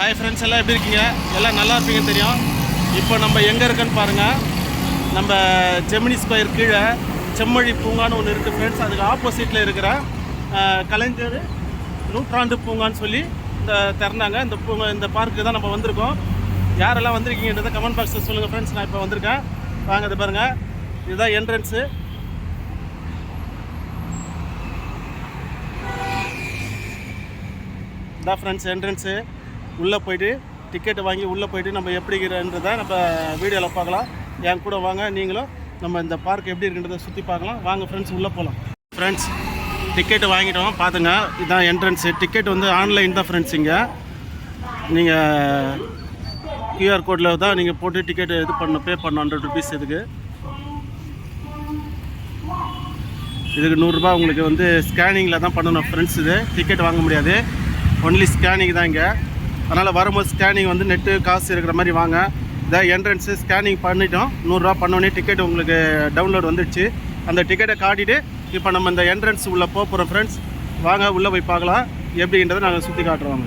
Hi friends எல்லாம் எப்படி இருக்கீங்க? எல்லாம் நல்லா இருப்பீங்கன்னு தெரியும். இப்போ நம்ம எங்கே இருக்கேன்னு பாருங்கள் நம்ம ஜெமினி ஸ்கொயர் கீழே செம்மொழி பூங்கான்னு ஒன்று இருக்குது ஃப்ரெண்ட்ஸ் அதுக்கு ஆப்போசிட்டில் இருக்கிற கலைஞர் நூற்றாண்டு பூங்கான்னு சொல்லி இந்த திறந்தாங்க. இந்த பூங்கா இந்த பார்க்கு தான் நம்ம வந்திருக்கோம். யாரெல்லாம் வந்திருக்கீங்கன்றதை கமெண்ட் பாக்ஸில் சொல்லுங்கள் ஃப்ரெண்ட்ஸ் நான் இப்போ வந்திருக்கேன். வாங்க இது பாருங்கள் இதுதான் என்ட்ரன்ஸு இதான் ஃப்ரெண்ட்ஸ் என்ட்ரன்ஸு உள்ளே போயிட்டு டிக்கெட்டு வாங்கி உள்ளே போயிட்டு நம்ம எப்படி இருக்கிறன்றதை நம்ம வீடியோவில் பார்க்கலாம். என் கூட வாங்க நீங்களும் நம்ம இந்த பார்க் எப்படி இருக்குன்றதை சுற்றி பார்க்கலாம். வாங்க ஃப்ரெண்ட்ஸ் உள்ளே போகலாம். ஃப்ரெண்ட்ஸ் டிக்கெட்டு வாங்கிட்டோம். பார்த்துங்க இதுதான் என்ட்ரன்ஸு டிக்கெட் வந்து ஆன்லைன் தான் ஃப்ரெண்ட்ஸ் இங்கே. நீங்கள் கியூஆர் கோடில் தான் நீங்கள் போட்டு டிக்கெட் இது பண்ணணும் பே பண்ணணும் ஹண்ட்ரட் ருபீஸ் இதுக்கு. இதுக்கு நூறுரூபா உங்களுக்கு வந்து ஸ்கேனிங்கில் தான் பண்ணணும் ஃப்ரெண்ட்ஸ் இது. டிக்கெட் வாங்க முடியாது. ஒன்லி ஸ்கேனிங் தான் இங்கே. அதனால் வரும்போது ஸ்கேனிங் வந்து நெட்டு காசு இருக்கிற மாதிரி வாங்க. இதை என்ட்ரன்ஸு ஸ்கேனிங் பண்ணிட்டோம். நூறுரூவா பண்ணோடனே டிக்கெட் உங்களுக்கு டவுன்லோட் வந்துடுச்சு அந்த டிக்கெட்டை காட்டிட்டு இப்போ நம்ம இந்த என்ட்ரன்ஸ் உள்ளே போக போகிறோம் ஃப்ரெண்ட்ஸ் வாங்க உள்ளே போய் பார்க்கலாம். எப்படின்றத நாங்கள் சுற்றி காட்டுறோம்.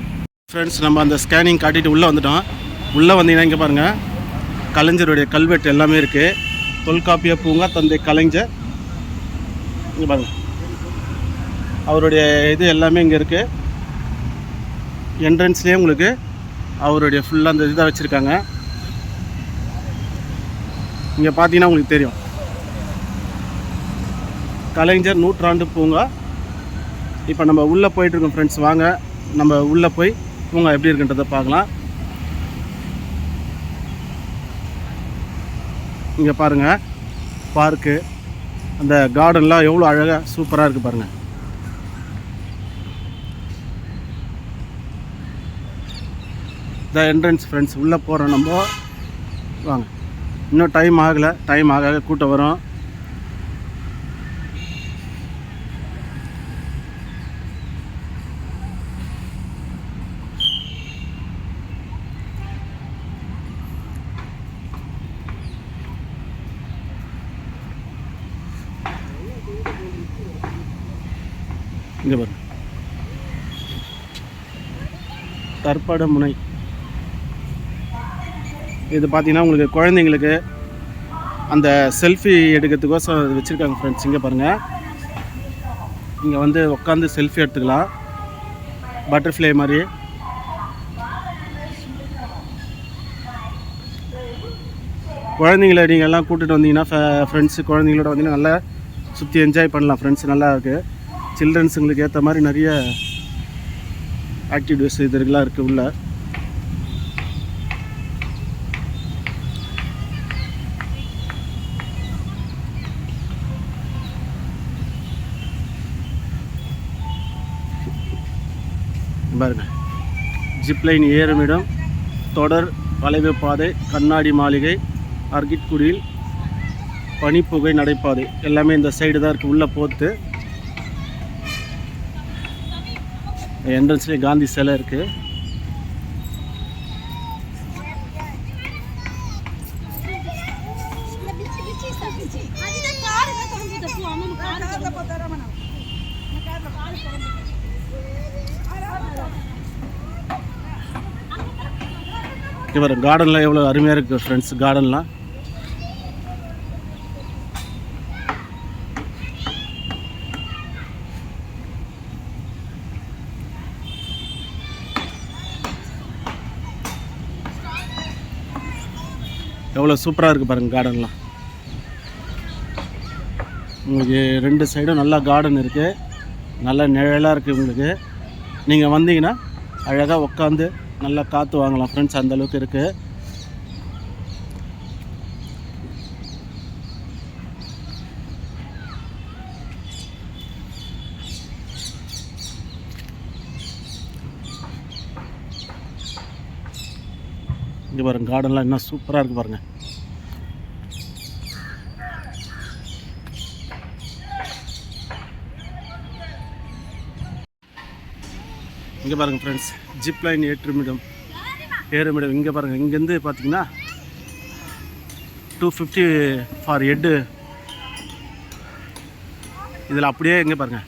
ஃப்ரெண்ட்ஸ் நம்ம அந்த ஸ்கேனிங் காட்டிட்டு உள்ளே வந்துட்டோம். உள்ளே வந்தீங்கன்னா இங்கே பாருங்கள் கலைஞருடைய கல்வெட்டு எல்லாமே இருக்குது தொல்காப்பிய பூங்கா தந்தை கலைஞர். இங்கே பாருங்கள் அவருடைய இது எல்லாமே இங்கே இருக்குது என்ட்ரன்ஸ்லேயே உங்களுக்கு அவருடைய ஃபுல்லாக அந்த இதாக வச்சுருக்காங்க. இங்கே பார்த்தீங்கன்னா உங்களுக்கு தெரியும். கலைஞர் நூற்றாண்டு பூங்கா. இப்போ நம்ம உள்ளே போயிட்டுருக்கோம் ஃப்ரெண்ட்ஸ் வாங்க. நம்ம உள்ளே போய் பூங்கா எப்படி இருக்குன்றதை பார்க்கலாம். இங்கே பாருங்கள் பார்க்கு அந்த கார்டன்லாம் எவ்வளோ அழகாக சூப்பராக இருக்குது பாருங்கள் த என்ட்ரன்ஸ் ஃப்ரெண்ட்ஸ் உள்ளே போகிறோம் நம்ம. வாங்க. இன்னும் டைம் ஆகலை. டைம் ஆக ஆக கூட்டம் வரும். இங்கே பாருங்க. தற்பட முனை. இது பார்த்தீங்கன்னா உங்களுக்கு குழந்தைங்களுக்கு அந்த செல்ஃபி எடுக்கிறதுக்கோசம் வச்சுருக்காங்க ஃப்ரெண்ட்ஸ் இங்கே பாருங்கள் இங்கே வந்து உட்காந்து செல்ஃபி எடுத்துக்கலாம். பட்டர்ஃப்ளை மாதிரி. குழந்தைங்கள நீங்கள் எல்லாம் கூட்டிகிட்டு வந்தீங்கன்னா ஃப்ரெண்ட்ஸு குழந்தைங்களோட வந்தீங்கன்னா நல்லா சுற்றி என்ஜாய் பண்ணலாம். ஃப்ரெண்ட்ஸ் நல்லா இருக்குது சில்ட்ரன்ஸுங்களுக்கு ஏற்ற மாதிரி நிறைய ஆக்டிவிட்டிஸ் இதுலாம் இருக்குது உள்ளே. பாருங்கள். ஜிப்லைன் ஏறுமிடம் தொடர் வளைவு பாதை கண்ணாடி மாளிகை அர்கிட்குடியில் பனிப்புகை நடைபாதை. எல்லாமே இந்த சைடு தான் இருக்குது உள்ளே போத்து என்ட்ரன்ஸ்லேயே காந்தி சிலை இருக்குது பாருங்கள் கார்டன்லாம் எவ்வளோ அருமையாக இருக்குது ஃப்ரெண்ட்ஸ் கார்டன்லாம் எவ்வளோ சூப்பராக இருக்குது பாருங்கள் கார்டன்லாம் உங்களுக்கு ரெண்டு சைடும் நல்லா கார்டன் இருக்குது நல்ல நிழலாக இருக்குது உங்களுக்கு நீங்கள் வந்தீங்கன்னா அழகாக உட்காந்து நல்லா காற்று வாங்கலாம். ஃப்ரெண்ட்ஸ் அந்த அளவுக்கு இருக்குது இங்கே பாருங்கள் கார்டன்லாம் இன்னும் சூப்பராக இருக்குது பாருங்கள் இங்கே பாருங்கள் ஃப்ரெண்ட்ஸ் ஜிப் லைன் ஏற்றுமிடம் ஏறுமிடம் இங்கே பாருங்கள் இங்கேருந்து பார்த்தீங்கன்னா டூ ஃபிஃப்டி ஃபார் ஹெட்டு இதில் அப்படியே எங்கே பாருங்கள்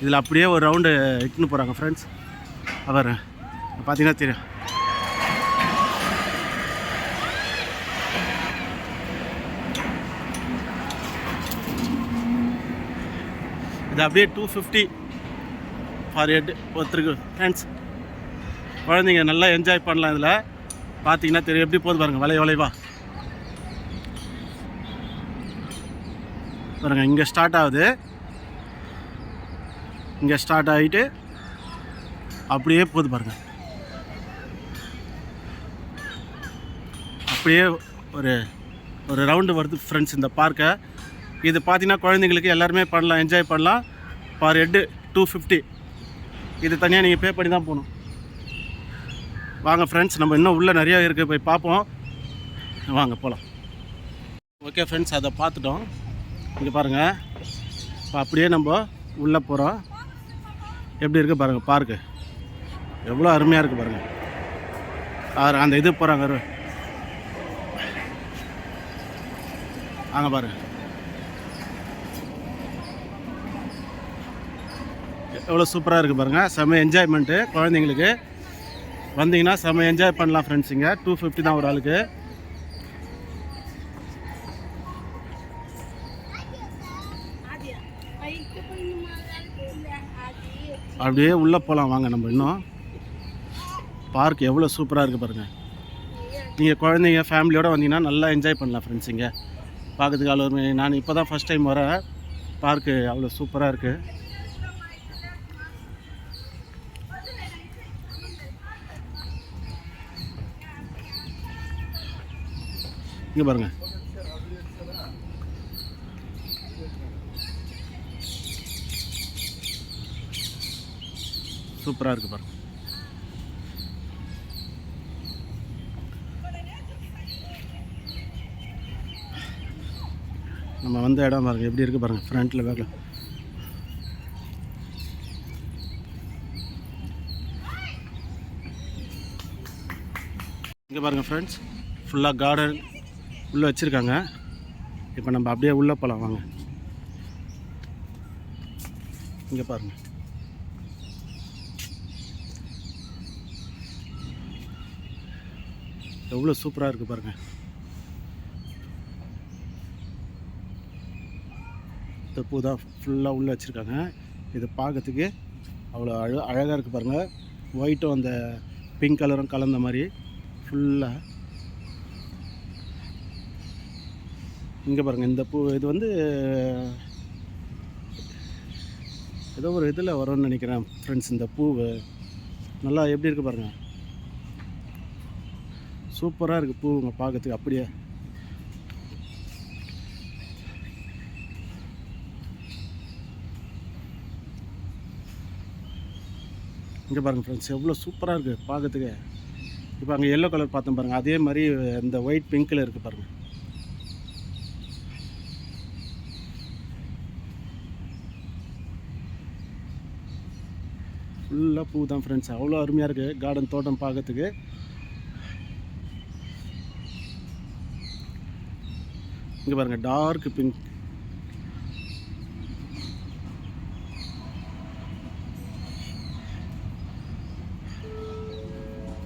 இதில் அப்படியே ஒரு ரவுண்டு இட்டுன்னு போகிறாங்க ஃப்ரெண்ட்ஸ் அவர் பார்த்தீங்கன்னா தெரியும். இது அப்படியே டூ ஃபிஃப்டி ஃபார் ஹெட் ஒருத்தருக்கு. ஃப்ரெண்ட்ஸ் குழந்தைங்க நல்லா என்ஜாய் பண்ணலாம் இதில். பார்த்தீங்கன்னா தெரியும். எப்படி போகுது பாருங்கள் வளைய வளைவா பாருங்கள் இங்கே ஸ்டார்ட் ஆகுது. இங்கே ஸ்டார்ட் ஆகிட்டு அப்படியே போகுது பாருங்கள் அப்படியே ஒரு ஒரு ரவுண்டு வருது ஃப்ரெண்ட்ஸ் இந்த பார்க்கை இது பார்த்தீங்கன்னா குழந்தைங்களுக்கு எல்லாருமே பண்ணலாம் என்ஜாய் பண்ணலாம். பார் ஹெட்டு டூ ஃபிஃப்டி இது தனியாக நீங்கள் பே பண்ணி தான் போகணும். வாங்க ஃப்ரெண்ட்ஸ் நம்ம இன்னும் உள்ளே நிறையா இருக்குது போய் பார்ப்போம். வாங்க போகலாம் ஓகே ஃப்ரெண்ட்ஸ் அதை பார்த்துட்டோம். இங்கே பாருங்கள் இப்போ அப்படியே நம்ம உள்ளே போகிறோம் எப்படி இருக்குது பாருங்கள் பார்க்கு எவ்வளோ அருமையாக இருக்குது பாருங்கள் ஆறு அந்த இது போகிறாங்க வாங்க பாருங்கள் எவ்வளோ சூப்பராக இருக்குது பாருங்கள் செம்ம என்ஜாய்மெண்ட்டு குழந்தைங்களுக்கு. வந்தீங்கன்னா செம்ம என்ஜாய் பண்ணலாம் ஃப்ரெண்ட்ஸ் இங்கே. டூ ஃபிஃப்டி தான் ஒரு ஆளுக்கு. அப்படியே உள்ளே போகலாம் வாங்க நம்ம இன்னும். பார்க் எவ்வளோ சூப்பராக இருக்குது பாருங்கள் நீங்கள் குழந்தைங்க ஃபேமிலியோடு வந்தீங்கன்னா நல்லா என்ஜாய் பண்ணலாம் ஃப்ரெண்ட்ஸ் இங்கே. பார்க்கறதுக்கு அவ்வளோ நான் இப்போ தான் ஃபஸ்ட் டைம் வரேன். பார்க்கு அவ்வளோ சூப்பராக இருக்குது இங்கே பாருங்கள் சூப்பராக இருக்குது பாருங்க. நம்ம வந்த இடம் பாருங்க. எப்படி இருக்குது பாருங்க. ஃப்ரண்ட்டில் பேக்கில் இங்கே பாருங்கள் ஃப்ரெண்ட்ஸ் ஃபுல்லாக கார்டன் உள்ளே வச்சுருக்காங்க. இப்போ நம்ம அப்படியே உள்ளே போகலாம் வாங்க. இங்கே பாருங்கள் எவ்வளோ சூப்பராக இருக்குது பாருங்கள் இந்த பூ தான் ஃபுல்லாக உள்ளே வச்சுருக்காங்க. இது பார்க்கறதுக்கு அவ்வளோ அழ அழகாக இருக்குது பாருங்கள் ஒயிட்டும் அந்த பிங்க் கலரும் கலந்த மாதிரி ஃபுல்லாக இங்கே பாருங்கள் இந்த பூ இது வந்து ஏதோ ஒரு இதில் வரும்னு நினைக்கிறேன் ஃப்ரெண்ட்ஸ் இந்த பூவு. நல்லா எப்படி இருக்குது பாருங்கள் சூப்பராக இருக்குது பூவுங்க பார்க்கறதுக்கு அப்படியே. இங்கே பாருங்கள் ஃப்ரெண்ட்ஸ் எவ்வளோ சூப்பராக இருக்குது பார்க்கறதுக்கு இப்போ அங்கே எல்லோ கலர் பார்த்தோம் பாருங்கள் அதே மாதிரி இந்த ஒயிட் பிங்க்கில் இருக்குது பாருங்கள் ஃபுல்லாக பூ தான் ஃப்ரெண்ட்ஸ் அவ்வளோ அருமையாக இருக்குது கார்டன் தோட்டம் பார்க்கறதுக்கு. இங்கே பாருங்கள் டார்க் பிங்க்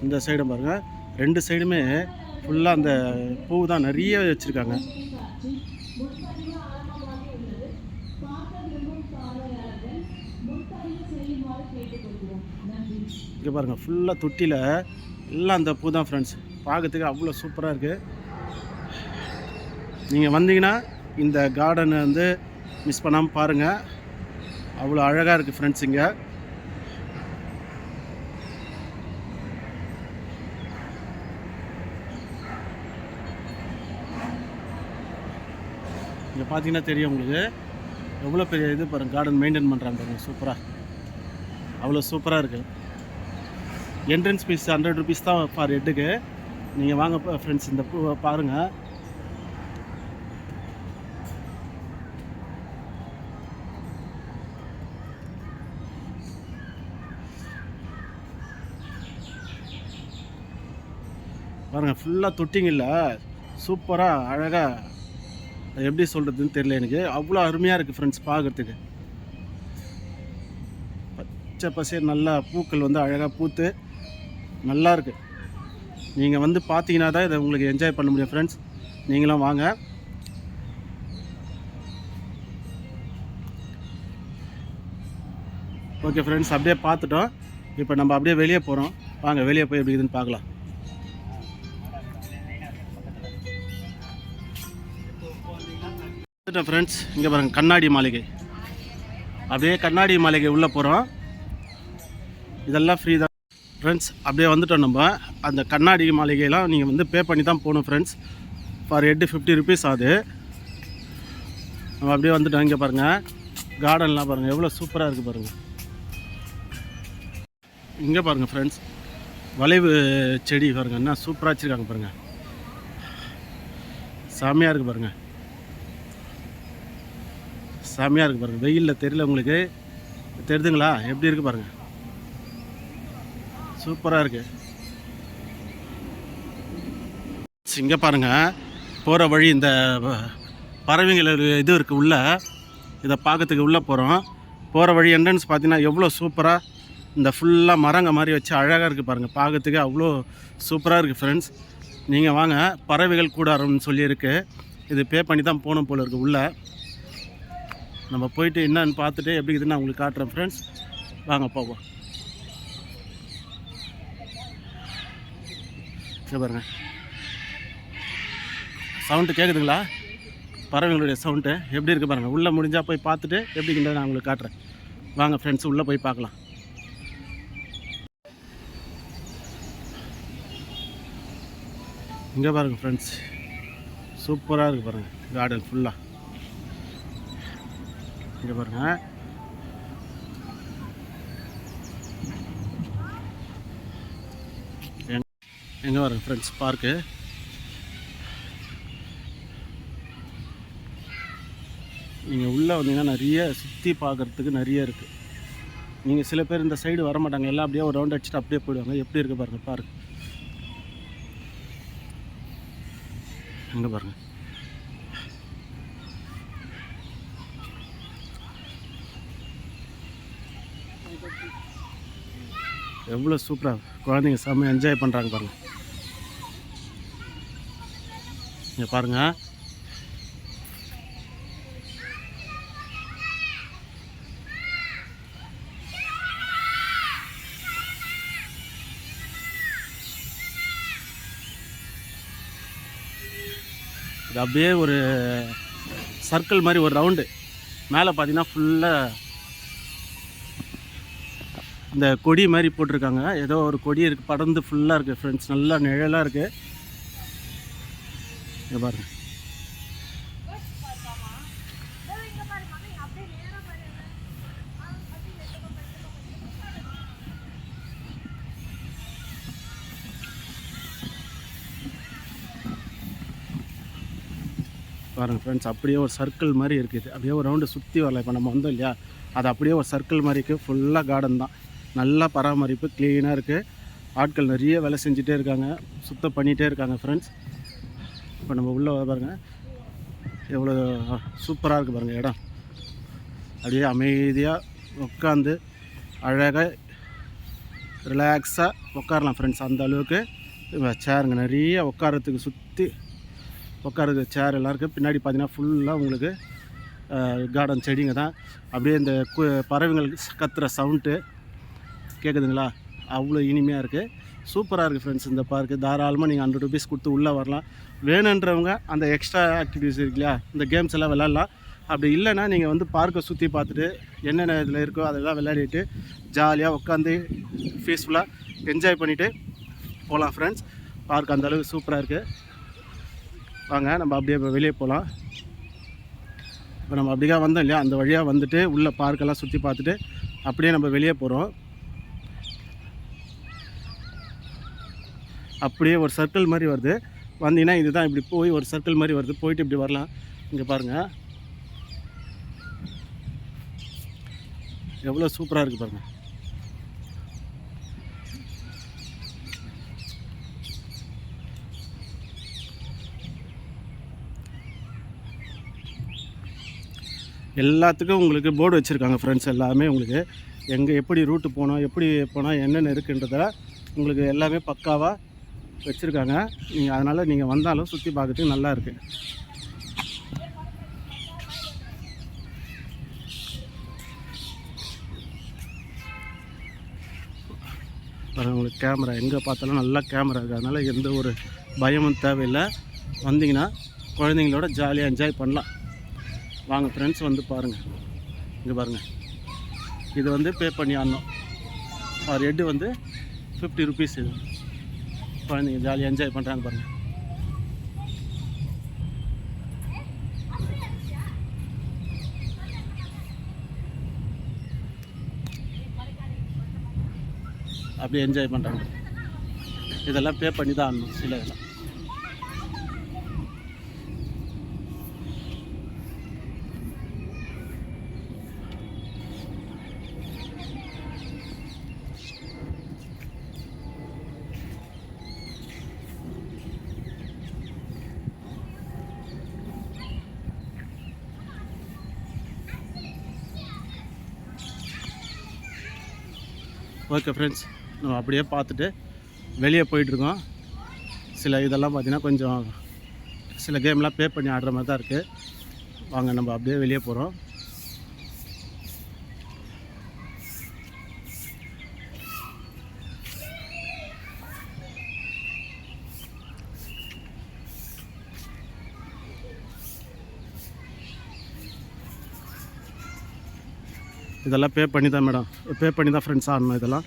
இந்த சைடும் பாருங்கள் ரெண்டு சைடுமே ஃபுல்லாக அந்த பூ தான் நிறைய வச்சுருக்காங்க. இங்கே பாருங்கள் ஃபுல்லாக தொட்டியில் எல்லாம் அந்த பூ தான் ஃப்ரெண்ட்ஸ் பார்க்கறதுக்கு அவ்வளோ சூப்பராக இருக்குது நீங்கள் வந்தீங்கன்னா இந்த கார்டனை வந்து மிஸ் பண்ணாமல் பாருங்கள் அவ்வளோ அழகாக இருக்குது ஃப்ரெண்ட்ஸ் இங்கே. இங்கே பார்த்தீங்கன்னா தெரியும் உங்களுக்கு. எவ்வளோ பெரிய இது பாருங்கள் கார்டன் மெயின்டைன் பண்ணுறாங்க பாருங்கள் சூப்பராக அவ்வளோ சூப்பராக இருக்குது என்ட்ரன்ஸ் ஃபீஸ் ஹண்ட்ரட் ருபீஸ் தான் ஃபார் ஹெட்டுக்கு நீங்கள் வாங்க ஃப்ரெண்ட்ஸ் இந்த பூவை பாருங்கள் பாருங்கள் ஃபுல்லாக தொட்டிங்கில்ல சூப்பராக அழகாக எப்படி சொல்கிறதுன்னு தெரியல எனக்கு. அவ்வளோ அருமையாக இருக்குது ஃப்ரெண்ட்ஸ் பார்க்குறதுக்கு பச்சை பசே நல்லா பூக்கள் வந்து அழகாக பூத்து நல்லா இருக்கு நீங்கள் வந்து பார்த்தீங்கன்னா தான் இதை உங்களுக்கு என்ஜாய் பண்ண முடியும் ஃப்ரெண்ட்ஸ் நீங்களும் வாங்க. ஓகே ஃப்ரெண்ட்ஸ் அப்படியே பார்த்துட்டோம். இப்போ நம்ம அப்படியே வெளியே போகிறோம் வாங்க வெளியே போய் எப்படி இதுன்னு பார்க்கலாம். ஃப்ரெண்ட்ஸ் இங்கே பாருங்க கண்ணாடி மாளிகை. அப்படியே கண்ணாடி மாளிகை உள்ளே போகிறோம் இதெல்லாம் ஃப்ரீ தான். ஃப்ரெண்ட்ஸ் அப்படியே வந்துட்டோம் நம்ம. அந்த கண்ணாடி மாளிகையெல்லாம் நீங்கள் வந்து பே பண்ணி தான் போகணும் friends for head fifty rupees ஆகுது நம்ம அப்படியே வந்துட்டோம். இங்கே பாருங்கள் கார்டன்லாம் பாருங்கள் எவ்வளோ சூப்பராக இருக்குது பாருங்கள் இங்கே பாருங்கள் ஃப்ரெண்ட்ஸ் வளைவு செடி பாருங்கள் என்ன சூப்பராக வச்சுருக்காங்க பாருங்கள் செமையாக இருக்குது பாருங்கள் செமையாக இருக்குது பாருங்கள் வெயிலில் தெரியல உங்களுக்கு. தெரியுதுங்களா எப்படி இருக்குது பாருங்கள் சூப்பராக இருக்குது இங்கே பாருங்கள் போகிற வழி இந்த பறவைகள் ஒரு இது இருக்குது உள்ளே. இதை பார்க்கறதுக்கு உள்ளே போகிறோம் போகிற வழி என்ட்ரன்ஸ் பார்த்தீங்கன்னா எவ்வளோ சூப்பராக இந்த ஃபுல்லாக மரங்க மாதிரி வச்சு அழகாக இருக்குது பாருங்கள் பார்க்கறதுக்கு அவ்வளோ சூப்பராக இருக்குது ஃப்ரெண்ட்ஸ் நீங்கள் வாங்க பறவைகள் கூடாரம்னு சொல்லியிருக்கு இது பே பண்ணி தான் போகணும் போல் இருக்குது உள்ளே. நம்ம போயிட்டு என்னன்னு பார்த்துட்டு எப்படி இருக்குதுன்னு நான் உங்களுக்கு காட்டுறேன் ஃப்ரெண்ட்ஸ் வாங்க போவோம். இங்க பாருங்க. சவுண்டு கேட்குதுங்களா பறவைகளுடைய சவுண்டு எப்படி இருக்குது பாருங்கள் உள்ளே முடிஞ்சால் போய் பார்த்துட்டு எப்படி நான் உங்களுக்கு காட்டுறேன். வாங்க ஃப்ரெண்ட்ஸ் உள்ளே போய் பார்க்கலாம். இங்கே பாருங்கள் ஃப்ரெண்ட்ஸ் சூப்பராக இருக்குது பாருங்கள் கார்டன் ஃபுல்லாக இங்கே பாருங்கள் எங்கே வரேன் ஃப்ரெண்ட்ஸ் பார்க்கு நீங்கள் உள்ளே வந்தீங்கன்னா நிறைய சுற்றி பார்க்குறதுக்கு நிறைய இருக்குது நீங்கள் சில பேர் இந்த சைடு வர மாட்டாங்க. எல்லாம் அப்படியே ஒரு ரவுண்ட் அடிச்சுட்டு அப்படியே போயிடுவாங்க. எப்படி இருக்குது பாருங்கள் பார்க் எங்கே பாருங்கள் எவ்வளோ சூப்பராக குழந்தைங்க செம்ம என்ஜாய் பண்ணுறாங்க பாருங்கள் இங்கே பாருங்கள் இது அப்படியே ஒரு சர்க்கிள் மாதிரி ஒரு ரவுண்டு மேலே பார்த்தீங்கன்னா ஃபுல்லாக இந்த கொடி மாதிரி போட்டிருக்காங்க. ஏதோ ஒரு கொடி இருக்குது படர்ந்து ஃபுல்லாக இருக்குது ஃப்ரெண்ட்ஸ் நல்லா நிழலாக இருக்குது இங்கே பாருங்க. பாருங்க ஃப்ரெண்ட்ஸ் அப்படியே ஒரு சர்க்கிள் மாதிரி இருக்குது. அப்படியே ஒரு ரவுண்டு சுற்றி வரல இப்போ நம்ம வந்தோம் இல்லையா? அது அப்படியே ஒரு சர்க்கிள் மாதிரி இருக்குது ஃபுல்லாக கார்டன் தான். நல்லா பராமரிப்பு க்ளீனாக இருக்குது ஆட்கள் நிறைய வேலை செஞ்சுட்டே இருக்காங்க. சுத்தம் பண்ணிகிட்டே இருக்காங்க ஃப்ரெண்ட்ஸ் இப்போ நம்ம உள்ளே பாருங்கள் எவ்வளோ சூப்பராக இருக்குது பாருங்கள் இடம். அப்படியே அமைதியாக உட்காந்து அழகாக ரிலாக்ஸாக உட்காரலாம் ஃப்ரெண்ட்ஸ் அந்த அளவுக்கு சேருங்க நிறைய உட்காரத்துக்கு சுற்றி உட்காரது சேர் எல்லாம் இருக்குது பின்னாடி பார்த்தீங்கன்னா ஃபுல்லாக உங்களுக்கு கார்டன் செடிங்க தான். அப்படியே இந்த கு பறவைங்களுக்கு கத்துற சவுண்டு கேட்குதுங்களா அவ்வளோ இனிமையாக இருக்குது சூப்பராக இருக்குது ஃப்ரெண்ட்ஸ் இந்த பார்க்கு தாராளமாக நீங்கள் ஹண்ட்ரட் ருபீஸ் கொடுத்து உள்ளே வரலாம். வேணுன்றவங்க அந்த எக்ஸ்ட்ரா ஆக்டிவிட்டிஸ் இருக்கு இல்லையா இந்த கேம்ஸ் எல்லாம் விளாட்லாம் அப்படி இல்லைன்னா நீங்கள் வந்து பார்க்கை சுற்றி பார்த்துட்டு என்னென்ன இதில் இருக்கோ அதெல்லாம் விளையாடிட்டு ஜாலியாக உட்காந்து பீஸ்ஃபுல்லாக என்ஜாய் பண்ணிவிட்டு போகலாம் ஃப்ரெண்ட்ஸ் பார்க் அந்த அளவுக்கு சூப்பராக இருக்குது வாங்க நம்ம அப்படியே இப்போ வெளியே போகலாம். இப்போ நம்ம அப்படியே வந்தோம் இல்லையா அந்த வழியாக வந்துட்டு உள்ளே பார்க்கெல்லாம் சுற்றி பார்த்துட்டு அப்படியே நம்ம வெளியே போகிறோம் அப்படியே ஒரு சர்க்கிள் மாதிரி வருது. வந்தீங்கன்னா இதுதான் இப்படி போய் ஒரு சர்க்கிள் மாதிரி வருது. போயிட்டு இப்படி வரலாம். இங்கே பாருங்கள் எவ்வளோ சூப்பராக இருக்குது பாருங்கள் எல்லாத்துக்கும் உங்களுக்கு போர்டு வச்சுருக்காங்க ஃப்ரெண்ட்ஸ் எல்லாமே உங்களுக்கு. எங்கே எப்படி ரூட்டு போகணும் எப்படி போனால் என்னென்ன இருக்குன்றத உங்களுக்கு எல்லாமே பக்காவாக வச்சுருக்காங்க. நீங்கள் அதனால் நீங்கள் வந்தாலும் சுற்றி பார்க்கறதுக்கு நல்லா இருக்குது உங்களுக்கு கேமரா எங்கே பார்த்தாலும் நல்லா கேமரா இருக்குது அதனால் எந்த ஒரு பயமும் தேவையில்லை. வந்தீங்கன்னா குழந்தைங்களோட ஜாலியாக என்ஜாய் பண்ணலாம். வாங்க ஃப்ரெண்ட்ஸ் வந்து பாருங்கள் இங்கே பாருங்கள் இது வந்து பே பண்ணி ஆடணும் ஆர் ஹெட்டு வந்து ஃபிஃப்டி ருபீஸ் இது. குழந்தைங்க ஜாலியாக என்ஜாய் பண்ணுறாங்க பாருங்கள் அப்படியே என்ஜாய் பண்ணுறாங்க இதெல்லாம் பே பண்ணி தான் ஆகணும் சில இதெல்லாம். ஓகே ஃப்ரெண்ட்ஸ் நம்ம அப்படியே பார்த்துட்டு வெளியே போயிட்டுருக்கோம். சில இதெல்லாம் பார்த்திங்கன்னா கொஞ்சம் சில கேம்லாம் பே பண்ணி ஆடுற மாதிரி தான் இருக்குது வாங்க நம்ம அப்படியே வெளியே போகிறோம் இதெல்லாம் பே பண்ணி தான் மேடம் பே பண்ணி தான் ஃப்ரெண்ட்ஸ் ஆகணும் இதெல்லாம்.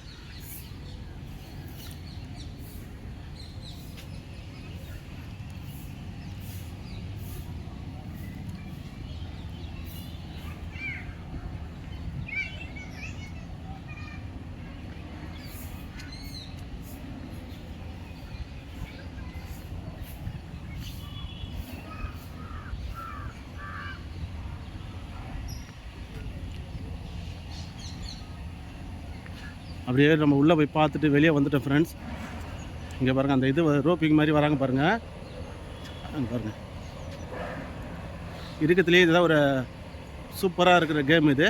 அப்படியே நம்ம உள்ளே போய் பார்த்துட்டு வெளியே வந்துட்டோம் ஃப்ரெண்ட்ஸ் இங்கே பாருங்கள் அந்த இது ரோப்பிங் மாதிரி வராங்க பாருங்கள் அங்கே பாருங்கள் இருக்கிறதுலேயே இதுதான் ஒரு சூப்பராக இருக்கிற கேம் இது.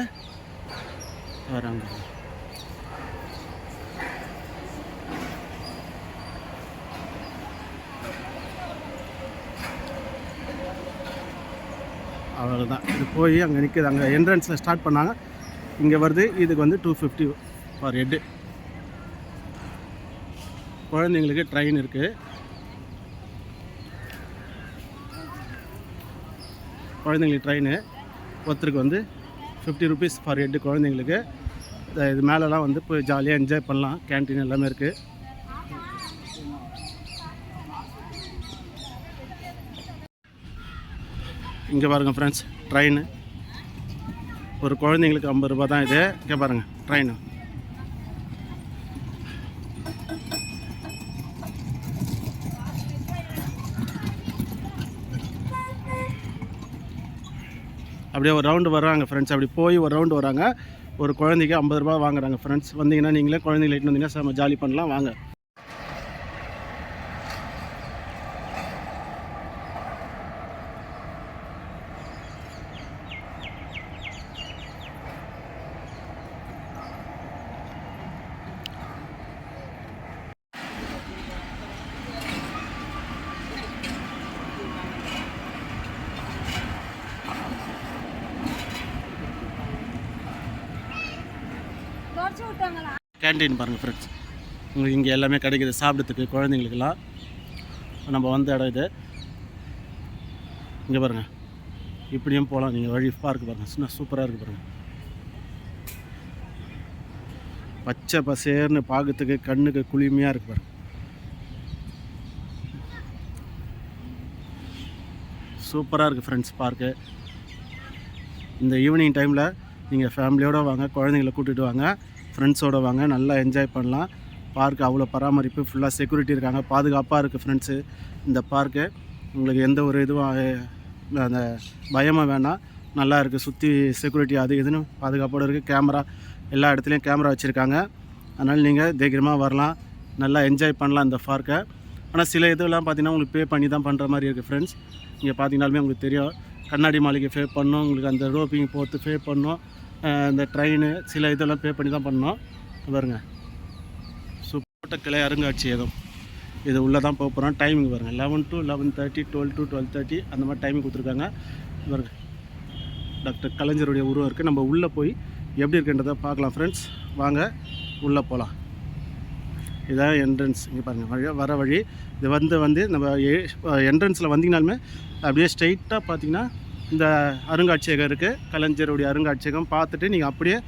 வராங்க அவ்வளோதான் இது போய் அங்கே நிற்கிது அங்கே என்ட்ரன்ஸில் ஸ்டார்ட் பண்ணாங்க. இங்கே வருது. இதுக்கு வந்து டூ ஃபிஃப்டி ஃபார் ஹெட்டு குழந்தைங்களுக்கு ட்ரெயின் இருக்குது குழந்தைங்களுக்கு ட்ரெயின் ஒருத்தருக்கு வந்து ஃபிஃப்டி ருபீஸ் ஃபார் ஹெட்டு குழந்தைங்களுக்கு. இது மேலெலாம் வந்து போய் ஜாலியாக என்ஜாய் பண்ணலாம். கேன்டீன் எல்லாமே இருக்குது இங்கே பாருங்கள் ஃப்ரெண்ட்ஸ் ட்ரெயின் ஒரு குழந்தைங்களுக்கு ஐம்பது ரூபா தான் இது. இங்கே பாருங்கள் ட்ரெயின் அப்படியே ஒரு ரவுண்டு வர்றாங்க ஃப்ரெண்ட்ஸ் அப்படி போய் ஒரு ரவுண்டு வராங்க ஒரு குழந்தைக்கு ஐம்பது ரூபா வாங்குறாங்க ஃப்ரெண்ட்ஸ் வந்தீங்கன்னா நீங்களே குழந்தைங்களை இட்டு வந்தீங்கன்னா செம்ம ஜாலி பண்ணலாம். வாங்க. கேன்டீன் பாருங்கள் ஃப்ரெண்ட்ஸ் உங்களுக்கு இங்கே எல்லாமே கிடைக்குது. சாப்பிட்றதுக்கு குழந்தைங்களுக்கெல்லாம். நம்ம வந்த இடம் இது. இங்கே பாருங்கள் இப்படியும் போகலாம் நீங்கள் வழி பார்க்க பாருங்கள் சின்ன சூப்பராக இருக்குது பாருங்கள் பச்சை பசேர்னு பார்க்கறதுக்கு கண்ணுக்கு குளிமையாக இருக்குது பாருங்கள் சூப்பராக இருக்குது ஃப்ரெண்ட்ஸ் பார்க்கு இந்த ஈவினிங் டைமில் நீங்கள் ஃபேமிலியோடு வாங்க. குழந்தைங்கள கூட்டிகிட்டு வாங்க. ஃப்ரெண்ட்ஸோடு வாங்க நல்லா என்ஜாய் பண்ணலாம். பார்க் அவ்வளோ பராமரிப்பு ஃபுல்லாக செக்யூரிட்டி இருக்காங்க. பாதுகாப்பாக இருக்குது ஃப்ரெண்ட்ஸு இந்த பார்க்கு உங்களுக்கு எந்த ஒரு இதுவும் அந்த பயமாக வேணாம் நல்லா இருக்குது சுற்றி செக்யூரிட்டி அது இதுன்னு பாதுகாப்போடு இருக்குது கேமரா எல்லா இடத்துலையும் கேமரா வச்சுருக்காங்க. அதனால் நீங்கள் தைரியமாக வரலாம். நல்லா என்ஜாய் பண்ணலாம் இந்த பார்க்கை ஆனால் சில இதெல்லாம் பார்த்தீங்கன்னா உங்களுக்கு பே பண்ணி தான் பண்ணுற மாதிரி இருக்குது ஃப்ரெண்ட்ஸ் நீங்கள் பார்த்தீங்கனாலுமே உங்களுக்கு தெரியும். கண்ணாடி மாளிகை பே பண்ணோம். உங்களுக்கு அந்த ரோப்பிங் போட்டு பே பண்ணோம். இந்த ட்ரெயின் சில இதெல்லாம் பே பண்ணி தான் பண்ணோம் பாருங்க. சூப்பர் கிளை அருங்காட்சியகம். இது உள்ளே தான் போக போகிறோம் டைமிங் பாருங்க. Eleven to eleven thirty twelve to twelve thirty அந்த மாதிரி டைமிங் கொடுத்துருக்காங்க. பாருங்க. டாக்டர் கலைஞருடைய உருவம் இருக்குது நம்ம உள்ளே போய் எப்படி இருக்குன்றதை பார்க்கலாம் ஃப்ரெண்ட்ஸ் வாங்க உள்ளே போகலாம் இதான் என்ட்ரன்ஸ் இங்கே பாருங்கள் வழி வர வழி. இது வந்து வந்து நம்ம என்ட்ரன்ஸில் வந்தீங்கனாலுமே அப்படியே ஸ்ட்ரைட்டாக பார்த்தீங்கன்னா இந்த அருங்காட்சியகம் இருக்குது கலைஞருடைய அருங்காட்சியகம். பார்த்துட்டு நீங்கள் அப்படியே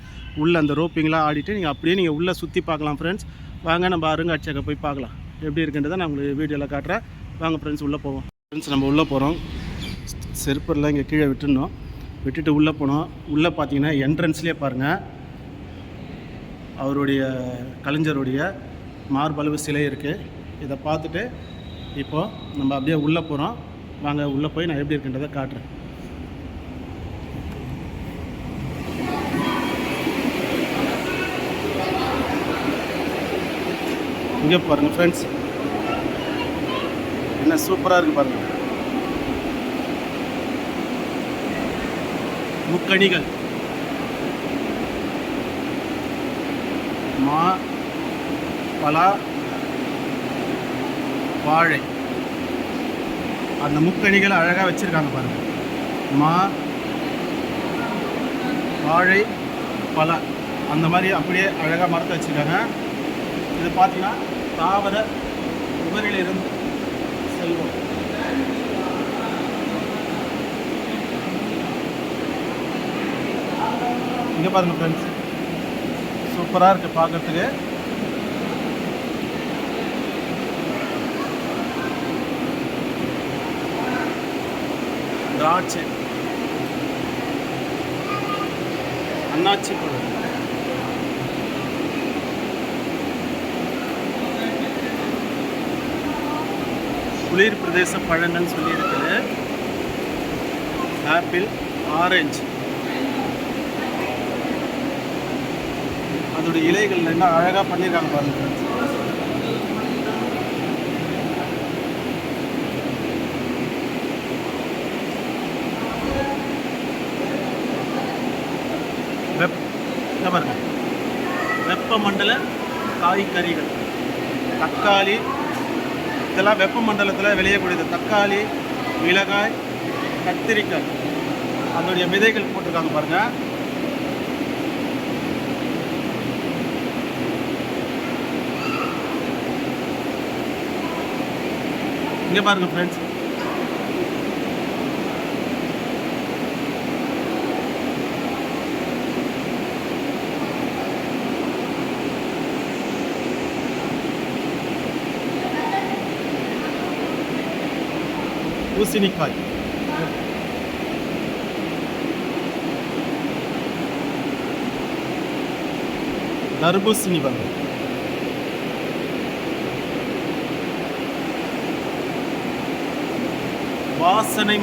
உள்ளே அந்த ரோப்பிங்லாம் ஆடிட்டு நீங்கள் அப்படியே நீங்கள் உள்ளே சுற்றி பார்க்கலாம் ஃப்ரெண்ட்ஸ் வாங்க நம்ம அருங்காட்சியகம் போய் பார்க்கலாம். எப்படி இருக்குன்றதை நான் உங்களுக்கு வீடியோவில் காட்டுறேன். வாங்க ஃப்ரெண்ட்ஸ் உள்ளே போவோம். ஃப்ரெண்ட்ஸ் நம்ம உள்ளே போகிறோம் செருப்பெல்லாம் இங்கே கீழே விட்டுருந்தோம் விட்டுட்டு உள்ளே போனோம். உள்ளே பார்த்தீங்கன்னா என்ட்ரன்ஸ்லேயே பாருங்கள் அவருடைய கலைஞருடைய மார்பளவு சிலை இருக்குது இதை பார்த்துட்டு இப்போது நம்ம அப்படியே உள்ளே போகிறோம் வாங்க உள்ளே போய் நான் எப்படி இருக்குன்றதை காட்டுறேன். இங்கே பாருங்கள் ஃப்ரெண்ட்ஸ் என்ன சூப்பராக இருக்குது பாருங்கள் முக்கணிகள். மா பலா வாழை. அந்த முக்கணிகளை அழகாக வச்சுருக்காங்க பாருங்கள் மா வாழை பலா. அந்த மாதிரி அப்படியே அழகாக மரத்தை வச்சுருக்காங்க. இது பார்த்தீங்கன்னா தாவர உபரிலிருந்து செல்வம். இங்கே பாருங்கள் ஃப்ரெண்ட்ஸ் சூப்பராக இருக்குது பார்க்குறதுக்கு திராட்சை. அண்ணாச்சி பழம். குளிர் பிரதேச பழங்கள்னு சொல்லி இருக்குது ஆப்பிள் ஆரஞ்சு அதோட இலைகள் என்ன அழகாக பண்ணியிருக்காங்க பாருங்க. வெப் பாருங்க. வெப்பமண்டல காய்கறிகள். தக்காளி இதெல்லாம் வெப்பமண்டலத்தில் விளையக்கூடியது. தக்காளி மிளகாய் கத்திரிக்காய். அதனுடைய விதைகள் போட்டிருக்காங்க பாருங்கள் இங்கே பாருங்கள் ஃப்ரெண்ட்ஸ் பூசணிக்காய் தர்பூசணி வாசனை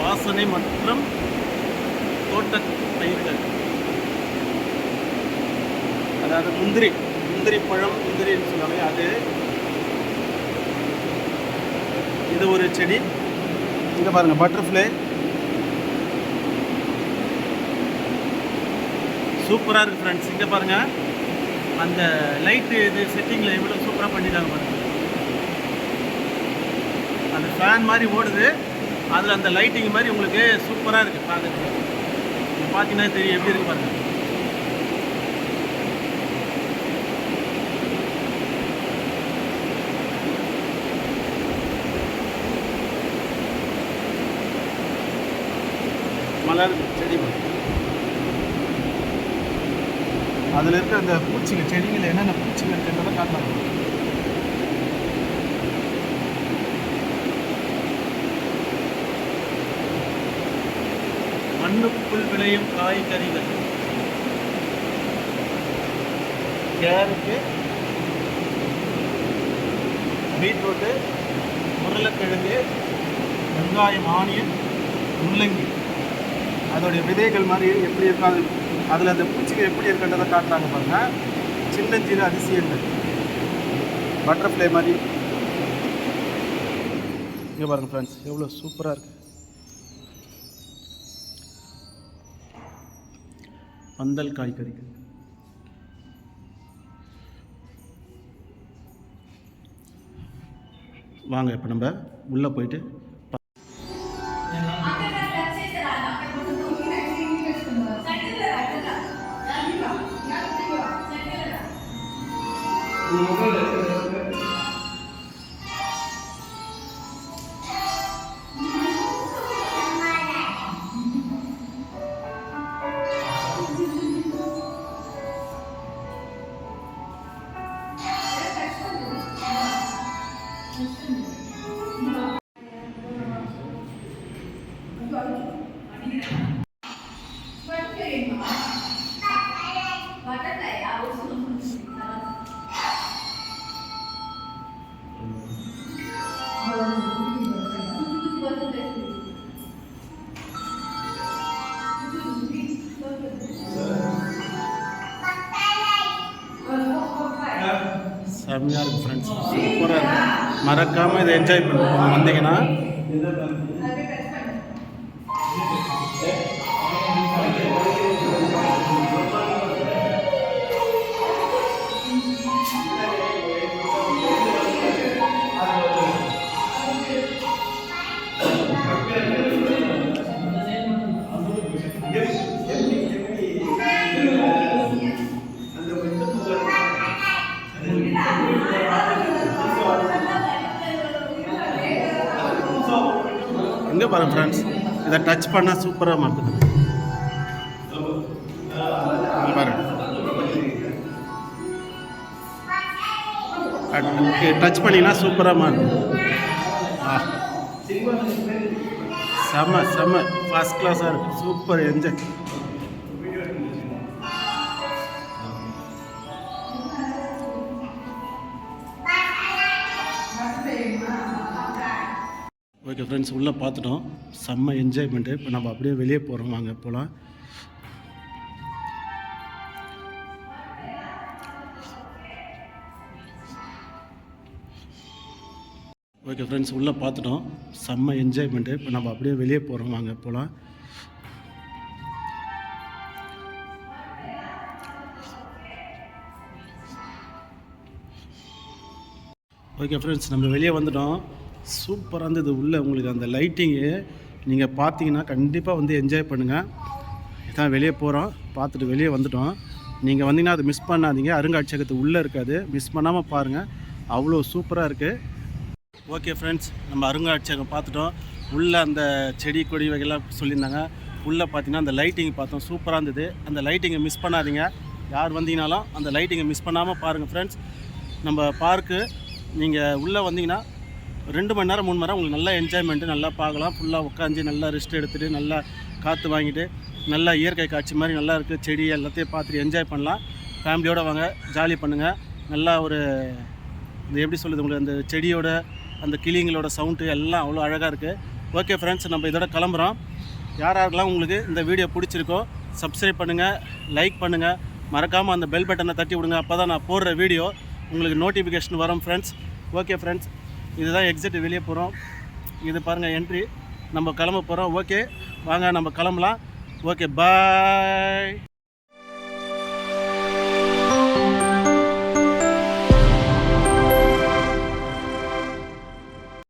வாசனை மற்றும் தோட்ட பயிர்கள். அதாவது முந்திரி முந்திரி பழம் முந்திரின்னு சொல்லுவாங்க அது இது ஒரு செடி. இங்கே பாருங்கள் பட்டர்ஃப்ளை சூப்பராக இருக்குது ஃப்ரெண்ட்ஸ் இங்கே பாருங்கள் அந்த லைட்டு இது செட்டிங்கில் எவ்வளோ சூப்பராக பண்ணிட்டாங்க பாருங்கள் அந்த ஃபேன் மாதிரி ஓடுது. அதில் அந்த லைட்டிங் மாதிரி உங்களுக்கு சூப்பராக இருக்குது பார்க்குறதுக்கு நீங்கள் பார்த்தீங்கன்னா தெரியும் எப்படி இருக்கு பாருங்கள் மலர் செடி அதில் இருக்க அந்த பூச்சிகள் செடிகள் என்னென்ன பூச்சிகள் இருக்குன்றதை காட்டலாம் மண்ணுக்குள் விளையும் காய்கறிகள் கேரட்டு பீட்ரூட்டு உருளைக்கிழங்கு வெங்காயம் ஆனியன் முள்ளங்கி. அதோடைய விதைகள் மாதிரி எப்படி இருக்காது அதில் அந்த பூச்சிகள் எப்படி இருக்கின்றதை காட்டுறாங்க பாருங்க. சின்னஞ்சிறு அதிசயங்கள். பட்டர்ஃப்ளை மாதிரி. இங்கே பாருங்கள் ஃப்ரெண்ட்ஸ் எவ்வளோ சூப்பராக இருக்குது பந்தல் காய்கறிகள் வாங்க இப்போ நம்ம உள்ளே போயிட்டு Ruhuna da என்ஜாய் பண்ணுவோம் வந்தீங்கன்னா டச் பண்ணால் சூப்பராக மாற்றுது பாருங்க. டச் பண்ணிங்கன்னா சூப்பராக மாறுது ஆ. செம்ம செம்ம. ஃபஸ்ட் கிளாஸாக இருக்குது சூப்பர் என்ஜாய் ஓகே ஃப்ரெண்ட்ஸ் உள்ளே பார்த்துட்டோம். செம்ம என்ஜாய்மெண்ட்டு இப்போ நம்ம அப்படியே வெளியே போகிறோம் வாங்க போகலாம் ஓகே ஃப்ரெண்ட்ஸ் உள்ளே பார்த்துட்டோம். செம்ம என்ஜாய்மெண்ட்டு இப்போ நம்ம அப்படியே வெளியே போகிறோம் வாங்க போகலாம் ஓகே ஃப்ரெண்ட்ஸ் நம்ம வெளியே வந்துட்டோம். சூப்பராக இருந்தது. உள்ளே உங்களுக்கு அந்த லைட்டிங்கு நீங்கள் பார்த்தீங்கன்னா கண்டிப்பாக வந்து என்ஜாய் பண்ணுங்கள் இதான் வெளியே போகிறோம் பார்த்துட்டு வெளியே வந்துட்டோம். நீங்கள் வந்தீங்கன்னா அதை மிஸ் பண்ணாதீங்க. அருங்காட்சியகத்து உள்ளே இருக்காது. மிஸ் பண்ணாமல் பாருங்கள் அவ்வளோ சூப்பராக இருக்குது ஓகே ஃப்ரெண்ட்ஸ் நம்ம அருங்காட்சியகம் பார்த்துட்டோம். உள்ளே அந்த செடி கொடி வகையெல்லாம் சொல்லியிருந்தாங்க. உள்ளே பார்த்தீங்கன்னா அந்த லைட்டிங் பார்த்தோம். சூப்பராக இருந்தது. அந்த லைட்டிங்கை மிஸ் பண்ணாதீங்க. யார் வந்தீங்கனாலும் அந்த லைட்டிங்கை மிஸ் பண்ணாமல் பாருங்கள் ஃப்ரெண்ட்ஸ் நம்ம பார்க்கு நீங்கள் உள்ளே வந்தீங்கன்னா ரெண்டு மணி நேரம் மூணு மணி நேரம் உங்களுக்கு நல்லா என்ஜாய்மெண்ட்டு நல்லா பார்க்கலாம். ஃபுல்லாக உட்காந்து நல்லா ரெஸ்ட் எடுத்துகிட்டு நல்லா காற்று வாங்கிட்டு நல்லா இயற்கை காட்சி மாதிரி நல்லா இருக்குது செடி எல்லாத்தையும் பார்த்துட்டு என்ஜாய் பண்ணலாம். ஃபேமிலியோடு வாங்க ஜாலி பண்ணுங்கள் நல்லா ஒரு இது எப்படி சொல்லுது உங்களுக்கு அந்த செடியோட அந்த கிளிங்களோட சவுண்டு எல்லாம் அவ்வளோ அழகாக இருக்குது ஓகே ஃப்ரெண்ட்ஸ் நம்ம இதோட கிளம்புறோம். யார் யாருக்கெல்லாம் உங்களுக்கு இந்த வீடியோ பிடிச்சிருக்கோ சப்ஸ்கிரைப் பண்ணுங்கள் லைக் பண்ணுங்கள் மறக்காமல் அந்த பெல் பட்டனை தட்டி விடுங்க. அப்போ தான் நான் போடுற வீடியோ உங்களுக்கு நோட்டிஃபிகேஷன் வரும் ஃப்ரெண்ட்ஸ் ஓகே ஃப்ரெண்ட்ஸ் இதுதான் எக்ஸிட் வெளியே போகிறோம் இது பாருங்கள் என்ட்ரி நம்ம கிளம்ப போகிறோம் ஓகே வாங்க நம்ம கிளம்பலாம். Okay bye